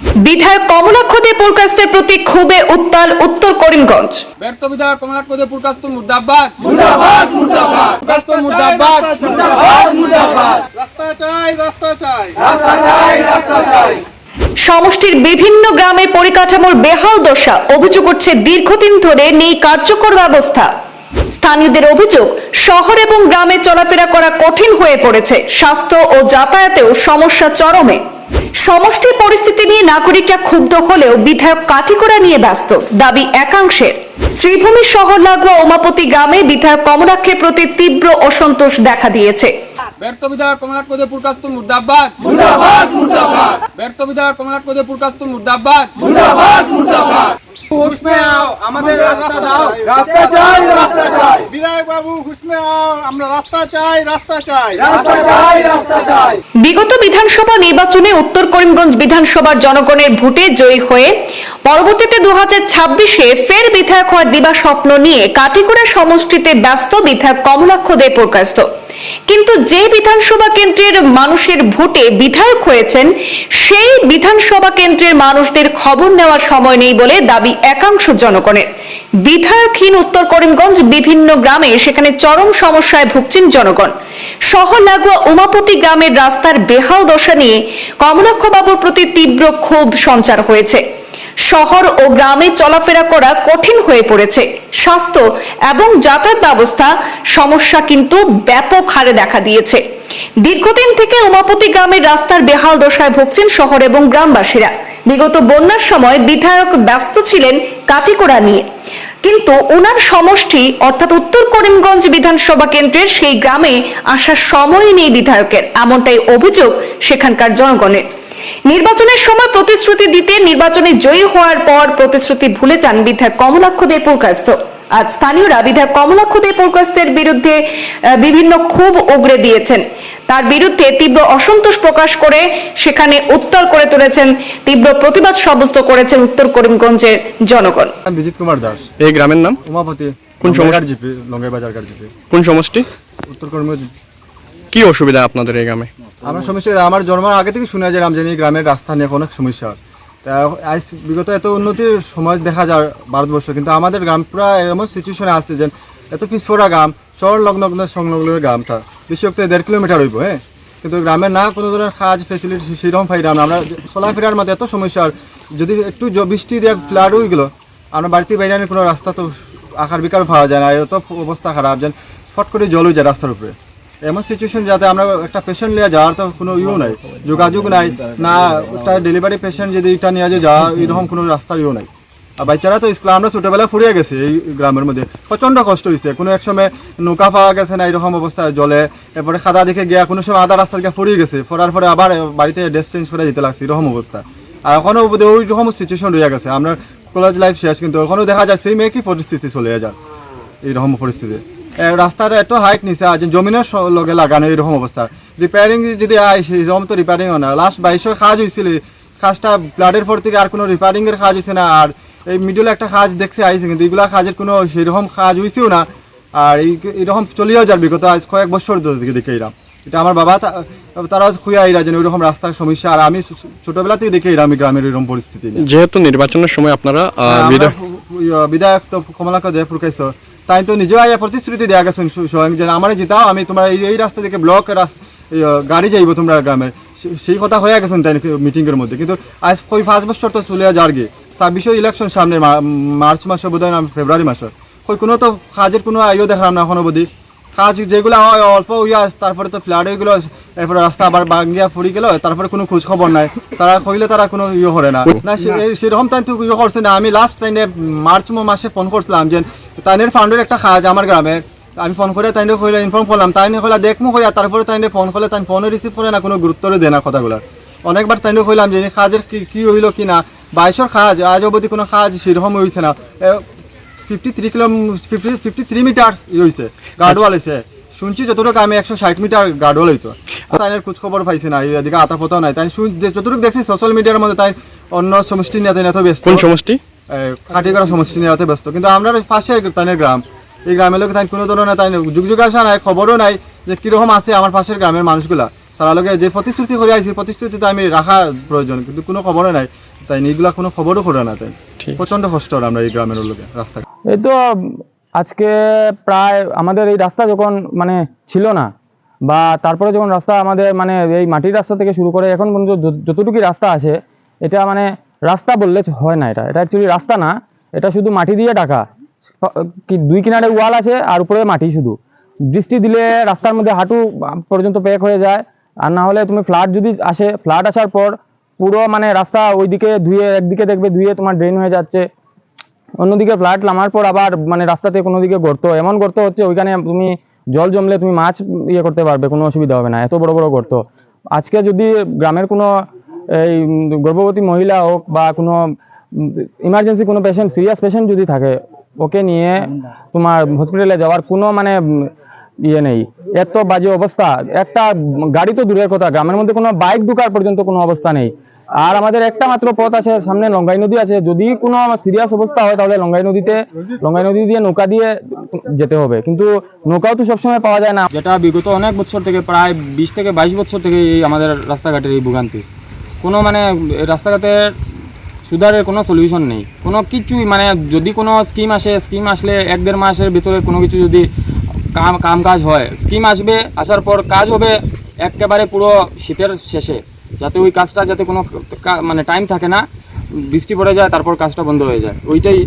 বিধায়ক কমলাক্ষ দে পুরকাস্তের প্রতি ক্ষোভে উত্তাল উত্তর করিমগঞ্জ। ব্যর্থ বিধায়ক কমলাক্ষ দে পুরকাস্ত মুর্দাবাদ। মুর্দাবাদ মুর্দাবাদ। পুরকাস্ত মুর্দাবাদ রাস্তা চাই রাস্তা চাই। সমষ্টির বিভিন্ন গ্রামের পরিকাঠামোর বেহাল দশা অভিযোগ করছে দীর্ঘদিন ধরে নেই কার্যকর ব্যবস্থা। স্থানীয়দের অভিযোগ শহর এবং গ্রামে চলাফেরা করা কঠিন হয়ে পড়েছে। স্বাস্থ্য ও যাতায়াতেও সমস্যা চরমে। সমষ্টির পরিস্থিতি নিয়ে নাগরিকরা ক্ষুব্ধ হলেও বিধায়ক কাঠিকোড়া নিয়ে ব্যস্ত। দাবি একাংশের শ্রীভূমি শহর লাগোয়া ওমাপতি গ্রামে বিধায়ক কমলাক্ষের প্রতি তীব্র অসন্তোষ দেখা দিয়েছে। ব্যর্থ বিধায়ক কমলাক্ষ দে পুরকাস্ত মুর্দাবাদ। মুর্দাবাদ মুর্দাবাদ। ব্যর্থ বিধায়ক কমলাক্ষ দে পুরকাস্ত মুর্দাবাদ। মুর্দাবাদ মুর্দাবাদ। হুশ আও আমাদের রাস্তা দাও। রাস্তা চাই রাস্তা চাই। বিধায়ক বাবু হুসমে আও আমরা রাস্তা চাই রাস্তা চাই। রাস্তা চাই রাস্তা চাই। বিগত বিধানসভা নির্বাচনে উত্তর করিমগঞ্জ বিধানসভার জনগণের ভোটে জয়ী হয়ে পরবর্তীতে দু হাজার ছাব্বিশে ফের বিধায়ক হওয়ার দিবা স্বপ্ন নিয়ে কাটিগড়া সমষ্টিতে ব্যস্ত বিধায়ক কমলাক্ষ দে প্রকাশিত। কিন্তু যে বিধানসভা কেন্দ্রের মানুষের ভোটে বিধায়ক হয়েছেন, সেই বিধানসভা কেন্দ্রের মানুষদের খবর নেওয়ার সময় নেই বলে দাবি একাংশ জনগণের। বিধায়কহীন উত্তর করিমগঞ্জ বিভিন্ন গ্রামে সেখানে চরম সমস্যায় ভুগছেন জনগণ। শহর লাগোয়া উমাপতি গ্রামের রাস্তার বেহাল দশা নিয়ে কমলাক্ষ বাবুর প্রতি তীব্র ক্ষোভ সঞ্চার হয়েছে। শহর ও গ্রামে চলাফেরা করা কঠিন হয়ে পড়েছে। স্বাস্থ্য এবং যাতায়াত ব্যবস্থা সমস্যা কিন্তু ব্যাপক হারে দেখা দিয়েছে। দীর্ঘদিন থেকে উমাপতি গ্রামের রাস্তার বেহাল দশায় ভুগছেন শহর এবং গ্রামবাসীরা। বিগত বন্যার সময় বিধায়ক ব্যস্ত ছিলেন কাটিকোড়া নিয়ে। কিন্তু ওনার সমষ্টি, অর্থাৎ উত্তর করিমগঞ্জ বিধানসভা কেন্দ্রের সেই গ্রামে আসার সময় নেই বিধায়কের। এমনটাই অভিযোগ সেখানকার জনগণের। নির্বাচনের সময় প্রতিশ্রুতি দিতে নির্বাচনে জয়ী হওয়ার পর প্রতিশ্রুতি ভুলে যান বিধায়ক কমলাক্ষ দে পুরকাস্ত আজ স্থানীয়রা বিধায়ক কমলাক্ষ দে পুরকাস্তের বিরুদ্ধে বিভিন্ন ক্ষোভ উগরে দিয়েছেন। তার বিরুদ্ধে তীব্র অসন্তোষ প্রকাশ করে সেখানে উত্তর করে তুলেছেন তীব্র প্রতিবাদ সাব্যস্ত করেছেন উত্তর করিমগঞ্জের জনগণ। বিজিত কুমার দাস। এই গ্রামের নাম? উমাপতি কোন সময়? লঙ্গাইগার জিপি লঙ্গাই বাজার গার কোন সমষ্টি? উত্তর কর্ম কি অসুবিধা আপনাদের এই গ্রামে? আমার সমস্যা, আমার জন্মের আগে থেকে শুনে যে রামজানি গ্রামের রাস্তা নিয়ে অনেক সমস্যা। তা আজ বিগত এত উন্নতির সময় দেখা যায় ভারতবর্ষ, কিন্তু আমাদের গ্রাম পুরা এমন সিচুয়েশনে আছে যে এত পিছপড়া গ্রাম, শহর লগ্ন সংলগ্ন গ্রামটা। বেশি অক্টে দেড় কিলোমিটার হইব হ্যাঁ? কিন্তু গ্রামে না কোনো ধরনের কাজ ফেসিলিটি সেরকম পাইলাম না আমরা। চলাফেরার মধ্যে এত সমস্যা যদি একটু বৃষ্টি দিয়ে ফ্লাড হয়ে গেলো, আমরা বাড়িতে বাইরে কোনো রাস্তা তো আকার বিকার পাওয়া যায় না, এত অবস্থা খারাপ যেন ফট করে জল হয়ে যায় রাস্তার উপরে। এমন সিচুয়েশন যাতে আমরা একটা পেশেন্ট নিয়ে যাওয়ার তো কোনো ইউ নাই, যোগাযোগ নাই, না একটা ডেলিভারি পেশেন্ট যদি এটা নিয়ে যাওয়া এরকম কোনো রাস্তার ইউ নাই। আর বাচ্চারা তো স্কুল আমরা ছোটোবেলা ফুরিয়ে গেছি এই গ্রামের মধ্যে, প্রচণ্ড কষ্ট হয়েছে। কোনো এক সময় নৌকা পাওয়া গেছে না, এরকম অবস্থায় জলে, এরপরে খাদা দেখে গিয়া কোনো সময় আধা রাস্তা থেকে ফুরিয়ে গেছে, ফোরার পরে আবার বাড়িতে ড্রেস চেঞ্জ করে যেতে লাগছে, এরকম অবস্থা। আর এখনও অবধি ওই রকম সিচুয়েশন রয়ে গেছে। আমরা কলেজ লাইফ শেষ, কিন্তু এখনও দেখা যায়, সেই একই পরিস্থিতি চলে যায় এইরকম পরিস্থিতি। এ, রাস্তার এত হাইট নিচে আছে জমিনের লগে লাগানো এরকম অবস্থা। রিপেয়ারিং যদি আয় সেরকম তো রিপেয়ারিং হয় না। লাস্ট বাইশের কাজ হয়েছিল কাজটা ফ্লাডের পর থেকে আর কোনো রিপেয়ারিং এর কাজ হয়েছে না আর এই মিডলে একটা কাজ দেখছে আইছে কিন্তু এগুলা কাজের কোনো সেরকম কাজ হয়েছেও না আর এই এরকম চলিয়েও যার বিগত আজ কয়েক বছর ধরে দেখে এরাম এটা আমার বাবা তারা খুঁয়া এরা যেন ওইরকম রাস্তার সমস্যা আর আমি ছোটবেলা থেকে দেখে এরাম এই গ্রামের এরকম পরিস্থিতি যেহেতু নির্বাচনের সময় আপনারা হ্যাঁ, বিধায়ক তো কমলাক্ষ দেব প্রকাশ তাই তো নিজেও আইয়া প্রতিশ্রুতি দেওয়া স্ব- স্বয়ং যে আমার জিতাও, আমি তোমার এই এই রাস্তা থেকে ব্লক গাড়ি যাইব তোমরা গ্রামে সে- সেই কথা হয়ে গেছেন তাই মিটিং এর মধ্যে। কিন্তু আজ ওই পাঁচ বছর তো চলে যাওয়ার গে ছাব্বিশে ইলেকশন সামনে মার্চ মাসে বোধ হয় ফেব্রুয়ারি মাসে। ওই কোনো তো কাজের কোনো আইও দেখলাম না এখন অবধি কাজ যেগুলো হয়, অল্প ইয়া তারপরে তো ফ্ল্যাট হয়ে গেলো, এরপরে রাস্তা আবার ভাঙ্গিয়া ফুরি গেল, তারপরে কোনো খোঁজ খবর নাই। তারা কইলে তারা কোনো ইয়ে করে না। না সেরকম তাই তো ইয়ে করছে না। আমি লাস্ট টাইমে মার্চ মাসে ফোন করছিলাম যে তাইনের ফান্ডের একটা কাজ আমার গ্রামের। আমি ফোন করে তাইনে কইলে ইনফর্ম করলাম। তাইনে কইলা দেখমু কইয়া, তারপরে তাইনে ফোন করলে তাই ফোনে রিসিভ করে না, কোনো গুরুত্বই দেয় না কথাগুলো অনেকবার তাইনে কইলাম যে কাজের কি কি হইল কি না? বাইশের কাজ আজ অবধি কোনো কাজ সেরকম হয়েছে না। Fifty three kilo fifty fifty three metre হয়েছে গার্ডওয়াল হয়েছে শুনছি যতটুকু আমি একশো ষাট মিটার গার্ডওয়াল হইতো। তাইনের খোঁজ খবর পাইছি না, এদিকে আতা পতা নাই। তাই যতটুকু দেখছি সোশ্যাল মিডিয়ার মধ্যে তাই অন্য সমষ্টি নিয়ে এত ব্যস্ত। কোন সমষ্টি? করা সমষ্টি নিয়ে এত ব্যস্ত। কিন্তু আমরা ওই পাশে তাইনের গ্রাম। এই গ্রামের লোক তাই কোনো ধরনের তাই যুগ যুগ আসা নাই খবরও নাই যে কীরকম আছে আমার পাশের গ্রামের মানুষগুলা। তারা লোকে যে প্রতিশ্রুতি করে আইছি প্রতিশ্রুতি তো আমি রাখা প্রয়োজন কিন্তু কোনো খবরও নাই। তাই এইগুলা কোনো খবরও করে না তাই ঠিক। প্রচণ্ড কষ্ট হয় আমরা এই গ্রামের লোকে রাস্তা এই তো আজকে প্রায় আমাদের এই রাস্তা যখন মানে ছিল না বা তারপরে যখন রাস্তা আমাদের মানে এই মাটির রাস্তা থেকে শুরু করে এখন পর্যন্ত যত- যতটুকু রাস্তা আছে এটা মানে রাস্তা বললে হয় না এটা। এটা অ্যাকচুয়ালি রাস্তা না, এটা শুধু মাটি দিয়ে ঢাকা। কি দুই কিনারে ওয়াল আছে আর উপরে মাটি শুধু। বৃষ্টি দিলে রাস্তার মধ্যে হাঁটু পর্যন্ত প্যাক হয়ে যায়। আর না হলে তুমি ফ্লাড যদি আসে ফ্লাড আসার পর পুরো মানে রাস্তা ওইদিকে ধুয়ে, একদিকে দেখবে ধুয়ে তোমার ড্রেন হয়ে যাচ্ছে। অন্যদিকে ফ্লাট নামার পর আবার মানে রাস্তাতে কোনো দিকে গর্ত। এমন গর্ত হচ্ছে ওইখানে তুমি জল জমলে তুমি মাছ ইয়ে করতে পারবে, কোনো অসুবিধা হবে না। এত বড় বড় গর্ত। আজকে যদি গ্রামের কোনো এই গর্ভবতী মহিলা হোক বা কোনো ইমার্জেন্সি কোনো পেশেন্ট সিরিয়াস পেশেন্ট যদি থাকে, ওকে নিয়ে তোমার হসপিটালে যাওয়ার কোনো মানে ইয়ে নেই। এত বাজে অবস্থা। একটা গাড়ি তো দূরের কথা, গ্রামের মধ্যে কোনো বাইক ঢুকার পর্যন্ত কোনো অবস্থা নেই। আর আমাদের একটা মাত্র পথ আছে, সামনে লঙ্গাই নদী আছে। যদি কোনো সিরিয়াস অবস্থা হয়, তাহলে লঙ্গাই নদীতে, লঙ্গাই নদী দিয়ে নৌকা দিয়ে যেতে হবে। কিন্তু নৌকাও তো সবসময় পাওয়া যায় না। যেটা বিগত অনেক বছর থেকে, প্রায় বিশ থেকে বাইশ বছর থেকে এই আমাদের রাস্তাঘাটের এই ভোগান্তি। কোনো মানে এই রাস্তাঘাটের সুধারের কোনো সলিউশন নেই। কোনো কিছুই মানে যদি কোনো স্কিম আসে স্কিম আসলে এক দেড় মাসের ভিতরে কোনো কিছু যদি কাম কাম কাজ হয় স্কিম আসবে আসার পর কাজ হবে একেবারে পুরো শীতের শেষে। যাতে ওই কাজটা যাতে কোনো মানে টাইম থাকে না বৃষ্টি পড়ে যায় তারপর কাজটা বন্ধ হয়ে যায়। ওইটাই।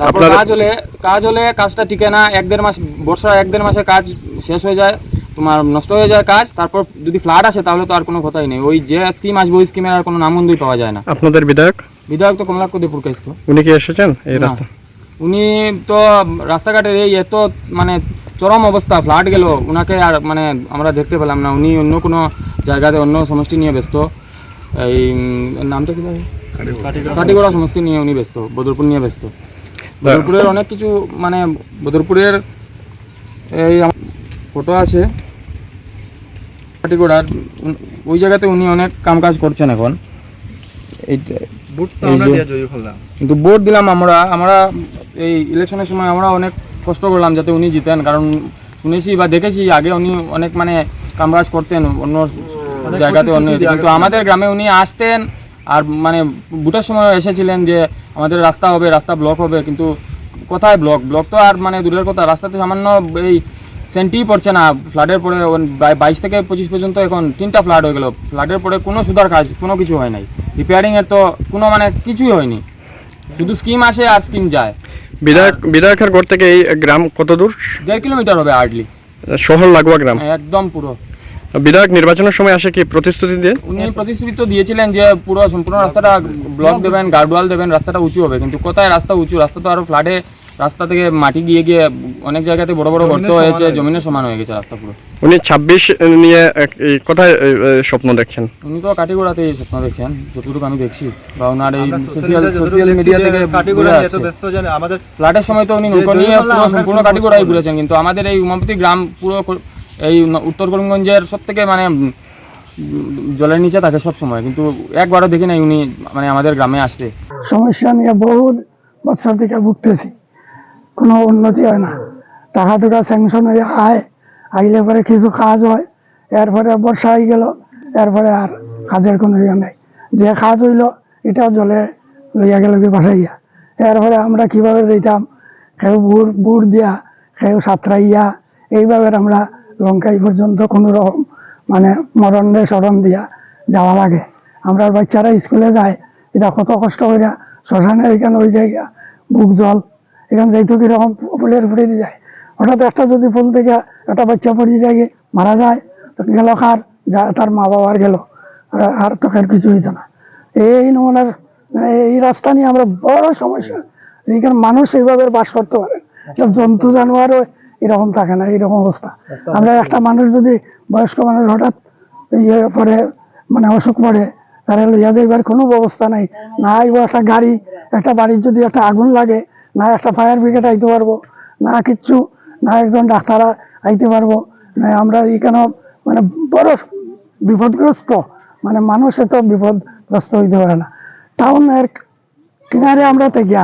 তারপর কাজ হলে কাজ হলে কাজটা টিকে না এক দেড় মাস বর্ষা এক দেড় মাসে কাজ শেষ হয়ে যায়। তোমার নষ্ট হয়ে যায় কাজ তারপর যদি ফ্লাড আসে তাহলে তো আর কোনো কথাই নেই। ওই যে স্কিম আসবে ওই স্কিমের আর কোনো নামগন্ধই পাওয়া যায় না। আপনাদের বিধায়ক? বিধায়ক তো কমলাক্ষ দিয়ে পুরকাইছিল উনি কি এসেছেন এই রাস্তা? উনি তো রাস্তাঘাটের এই এত মানে চরম অবস্থা ফ্লাড গেল ওনাকে আর মানে আমরা দেখতে পেলাম না। উনি অন্য কোনো জায়গাতে অন্য সমষ্টি নিয়ে ব্যস্ত। এই নামটা কি? কাটিগড়া সমষ্টি। নিয়ে উনি ব্যস্ত বদরপুর নিয়ে ব্যস্ত। বদরপুরের অনেক কিছু মানে বদরপুরের এই ফটো আছে। উন- ওই জায়গাতে উনি অনেক কাম কাজ করছেন এখন। কিন্তু ভোট দিলাম আমরা আমরা এই ইলেকশনের সময় আমরা অনেক কষ্ট করলাম যাতে উনি জিতেন কারণ শুনেছি বা দেখেছি আগে উনি অনেক মানে কামকাজ করতেন অন্য জায়গাতে অন্য কিন্তু আমাদের গ্রামে উনি আসতেন আর মানে ভোটের সময় এসেছিলেন যে আমাদের রাস্তা হবে রাস্তা ব্লক হবে কিন্তু কোথায় ব্লক ব্লক তো আর মানে দূরের কথা রাস্তাতে সামান্য এই সেন্টিই পড়ছে না ফ্লাডের পরে বাই- বাইশ থেকে পঁচিশ পর্যন্ত এখন তিনটা ফ্লাড হয়ে গেল। ফ্লাডের পরে কোনো সুধার কাজ কোনো কিছু হয় নাই। রিপেয়ারিংয়ের তো কোনো মানে কিছুই হয়নি। শুধু স্কিম আসে আর স্কিম যায়। বিধায়ক বিধায়কের ঘর থেকে এই গ্রাম কত দূর? দেড় কিলোমিটার হবে হার্ডলি শহর লাগোয়া গ্রাম। একদম পুরো। বিধায়ক নির্বাচনের সময় আসে কি প্রতিশ্রুতি দিয়ে? উনি প্রতিশ্রুতি তো দিয়েছিলেন যে পুরো সম্পূর্ণ রাস্তাটা ব্লক দেবেন গার্ডওয়াল দেবেন রাস্তাটা উঁচু হবে। কিন্তু কোথায় রাস্তা উঁচু? রাস্তা তো আরও ফ্লাডে রাস্তা থেকে মাটি গিয়ে গিয়ে অনেক জায়গাতে বড় বড় গর্ত হয়েছে জমিনের সমান হয়ে গেছে রাস্তা পুরো। উনি ছাব্বিশ নিয়ে কোথায় স্বপ্ন দেখছেন? উনি তো কাটিগোড়াতে স্বপ্ন দেখছেন যতটুকু আমি দেখছি। বা ওনার এই সোশ্যাল সোশ্যাল মিডিয়া থেকে কাটিগড়া ঘুরে এত ব্যস্ত জানে আমাদের ফ্লাডের সময় তো উনি নৌকো নিয়ে পুরো সম্পূর্ণ কোনো কাটিগোড়াই ঘুরেছেন কিন্তু আমাদের এই উমাপতি গ্রাম পুরো এই উত্তর করিমগঞ্জের সব থেকে মানে জলের নিচে থাকে সব সময় কিন্তু একবারও দেখি নাই উনি মানে আমাদের গ্রামে আসতে। সমস্যা নিয়ে বহু বছর থেকে ভুগতেছি। কোনো উন্নতি হয় না। টাকা টুকা স্যাংশন হয়ে আয়, আইলে পরে কিছু কাজ হয়, এরপরে বর্ষা হয়ে গেল, এরপরে আর কাজের কোনো ইয়ে নেই। যে কাজ হইল, এটাও জলে লইয়া গেল কি বাসাইয়া এরপরে আমরা কীভাবে যেতাম কেউ বুড় বুড় দিয়া, কেউ সাঁতরাইয়া, এইভাবে আমরা লঙ্কাই পর্যন্ত কোনো রকম মানে মরণে স্মরণ দিয়া যাওয়া লাগে। আমরা বাচ্চারা স্কুলে যায়, এটা কত কষ্ট করে শ্মশানের এখানে ওই জায়গা, বুক জল এখানে যাইতো কীরকম ফুলের ফুটে দিয়ে যায়। হঠাৎ একটা যদি ফুল থেকে একটা বাচ্চা পড়িয়ে যায়, মারা যায়, তো গেল কার? যা তার মা বাবার গেল। আর- তো কার কিছু হইতো না। এই নমুনার মানে এই রাস্তা নিয়ে আমরা বড় সমস্যা। এইখানে মানুষ এইভাবে বাস করতে পারে জন্তু, জানোয়ারও এরকম থাকে না এরকম অবস্থা। আমরা একটা মানুষ যদি, বয়স্ক মানুষ হঠাৎ ইয়ে পরে মানে অসুখ পড়ে তারা লইয়া যাইবার কোনো ব্যবস্থা নাই। না আইব একটা গাড়ি, একটা বাড়ির যদি একটা আগুন লাগে না একটা ফায়ার ব্রিগেড আইতে পারব, না কিচ্ছু, না একজন ডাক্তার আইতে পারব। না আমরা এখানে মানে বড় বিপদগ্রস্ত মানে মানুষ এত বিপদগ্রস্ত হইতে পারে না। টাউনের কিনারে আমরা থেকে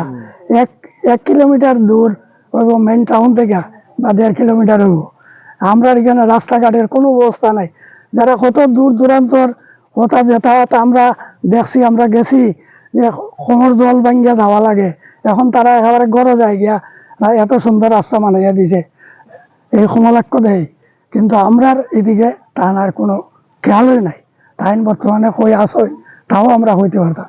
এক এক কিলোমিটার দূর হইব মেইন টাউন থেকে বা দেড় কিলোমিটার হইব। আমরা এখানে রাস্তাঘাটের কোনো ব্যবস্থা নাই। যারা কত দূর দূরান্তর কথা যাতায়াত আমরা দেখছি, আমরা গেছি যে কোমর জল ভাঙ্গিয়া যাওয়া লাগে। এখন তারা একেবারে গড় যায় গিয়া এত সুন্দর রাস্তা বানাইয়া দিছে। এই সমলাক্ষ দেয় কিন্তু আমরার এদিকে তাহার কোনো খেয়ালই নাই। তাই বর্তমানে হয়ে আসই তাও আমরা হইতে পারতাম